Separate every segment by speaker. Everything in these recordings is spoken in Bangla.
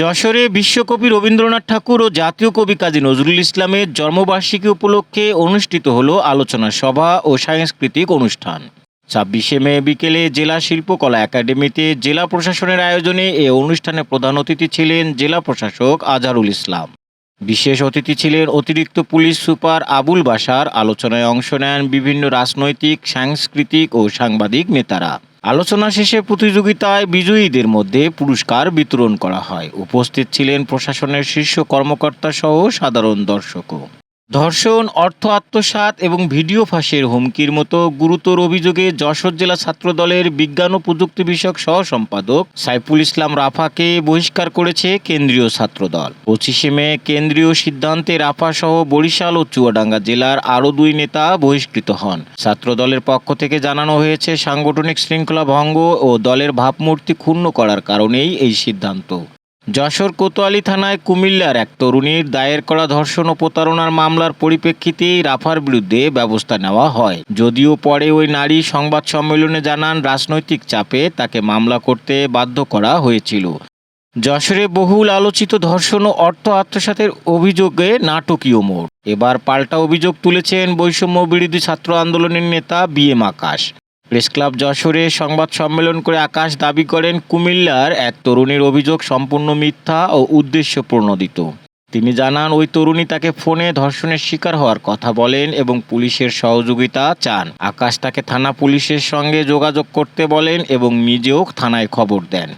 Speaker 1: যশোরে বিশ্বকবি রবীন্দ্রনাথ ঠাকুর ও জাতীয় কবি কাজী নজরুল ইসলামের জন্মবার্ষিকী উপলক্ষে অনুষ্ঠিত হলো আলোচনা সভা ও সাংস্কৃতিক অনুষ্ঠান। ছাব্বিশে মে বিকেলে জেলা শিল্পকলা একাডেমিতে জেলা প্রশাসনের আয়োজনে এ অনুষ্ঠানে প্রধান অতিথি ছিলেন জেলা প্রশাসক আজহারুল ইসলাম। বিশেষ অতিথি ছিলেন অতিরিক্ত পুলিশ সুপার আবুল বাসার আলোচনায় অংশ নেন বিভিন্ন রাজনৈতিক, সাংস্কৃতিক ও সাংবাদিক নেতারা। আলোচনা শেষে প্রতিযোগিতায় বিজয়ীদের মধ্যে পুরস্কার বিতরণ করা হয়। উপস্থিত ছিলেন প্রশাসনের শীর্ষ কর্মকর্তা সহ সাধারণ দর্শকও। ধর্ষণ, অর্থ আত্মসাৎ এবং ভিডিও ফাঁসের হুমকির মতো গুরুতর অভিযোগে যশোর জেলা ছাত্রদলের বিজ্ঞান ও প্রযুক্তি বিষয়ক সহ সম্পাদক সাইফুল ইসলাম রাফাকে বহিষ্কার করেছে কেন্দ্রীয় ছাত্রদল। পঁচিশে মে কেন্দ্রীয় সিদ্ধান্তে রাফা সহ বরিশাল ও চুয়াডাঙ্গা জেলার আরও দুই নেতা বহিষ্কৃত হন। ছাত্রদলের পক্ষ থেকে জানানো হয়েছে সাংগঠনিক শৃঙ্খলা ভঙ্গ ও দলের ভাবমূর্তি ক্ষুণ্ণ করার কারণেই এই সিদ্ধান্ত। যশোর কোতোয়ালি থানায় কুমিল্লার এক তরুণীর দায়ের করা ধর্ষণ ও প্রতারণার মামলার পরিপ্রেক্ষিতেই রাফার বিরুদ্ধে ব্যবস্থা নেওয়া হয়। যদিও পরে ওই নারী সংবাদ সম্মেলনে জানান, রাজনৈতিক চাপে তাকে মামলা করতে বাধ্য করা হয়েছিল। যশোরে বহুল আলোচিত ধর্ষণ ও অর্থ আত্মসাতের অভিযোগে নাটকীয় মোড়। এবার পাল্টা অভিযোগ তুলেছেন বৈষম্য বিরোধী ছাত্র আন্দোলনের নেতা B M Akash. Press club যশোরে সংবাদ সম্মেলন করে আকাশ দাবি করেন, কুমিল্লার এক তরুণীর অভিযোগ সম্পূর্ণ মিথ্যা ও উদ্দেশ্য প্রণোদিত তিনি জানান, ওই তরুণী তাকে ফোনে ধর্ষণের শিকার হওয়ার কথা বলেন এবং পুলিশের সহযোগিতা চান। আকাশ তাকে থানা পুলিশের সঙ্গে যোগাযোগ করতে বলেন এবং নিজেও থানায় খবর দেন।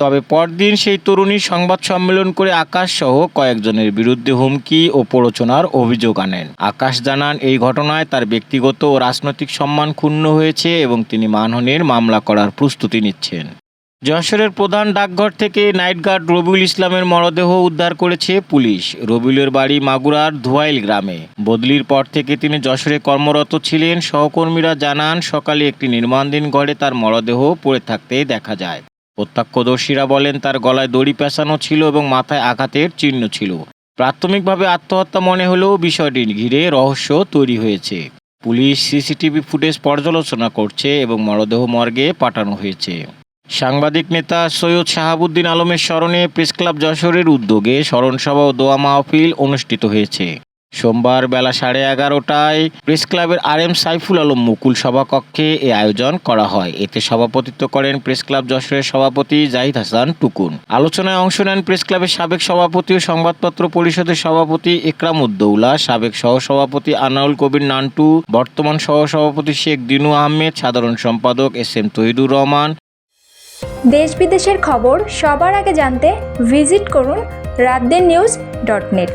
Speaker 1: তবে পরদিন সেই তরুণী সংবাদ সম্মেলন করে আকাশ সহ কয়েকজনের বিরুদ্ধে হুমকি ও প্ররোচনার অভিযোগ আনেন। আকাশ জানান, এই ঘটনায় তার ব্যক্তিগত ও রাজনৈতিক সম্মান ক্ষুণ্ণ হয়েছে এবং তিনি মানহানির মামলা করার প্রস্তুতি নিচ্ছেন। যশোরের প্রধান ডাকঘর থেকে নাইট গার্ড রবিউল ইসলামের মরদেহ উদ্ধার করেছে পুলিশ। রবিউলের বাড়ি মাগুরার ধুয়াইল গ্রামে। বদলির পর থেকে তিনি যশোরে কর্মরত ছিলেন। সহকর্মীরা জানান, সকালে একটি নির্মাণাধীন ঘরে তার মরদেহ পড়ে থাকতে দেখা যায়। প্রত্যক্ষদর্শীরা বলেন, তার গলায় দড়ি পেঁচানো ছিল এবং মাথায় আঘাতের চিহ্ন ছিল। প্রাথমিকভাবে আত্মহত্যা মনে হলেও বিষয়টি ঘিরে রহস্য তৈরি হয়েছে। পুলিশ সিসিটিভি ফুটেজ পর্যালোচনা করছে এবং মরদেহ মর্গে পাঠানো হয়েছে। সাংবাদিক নেতা সৈয়দ শাহাবুদ্দিন আলমের স্মরণে প্রেস ক্লাব যশোরের উদ্যোগে স্মরণসভা ও দোয়া মাহফিল অনুষ্ঠিত হয়েছে। সোমবার বেলা সাড়ে এগারোটায় প্রেস ক্লাবের আর এম সাইফুল আলম মুকুল সভাকক্ষে এ আয়োজন করা হয়। এতে সভাপতিত্ব করেন প্রেস ক্লাব যশোরের সভাপতি জাহিদ হাসান টুকুন। আলোচনায় অংশ নেন প্রেস ক্লাবের সাবেক সভাপতি ও সংবাদপত্র পরিষদের সভাপতি একরাম উদ্দৌলা সাবেক সহসভাপতি আনাউল কবির নান্টু, বর্তমান সহসভাপতি শেখ দিনু আহমেদ, সাধারণ সম্পাদক এস এম তহিদুর রহমান।
Speaker 2: দেশ বিদেশের খবর সবার আগে জানতে ভিজিট করুন রাতদের নিউজ ডট নেট।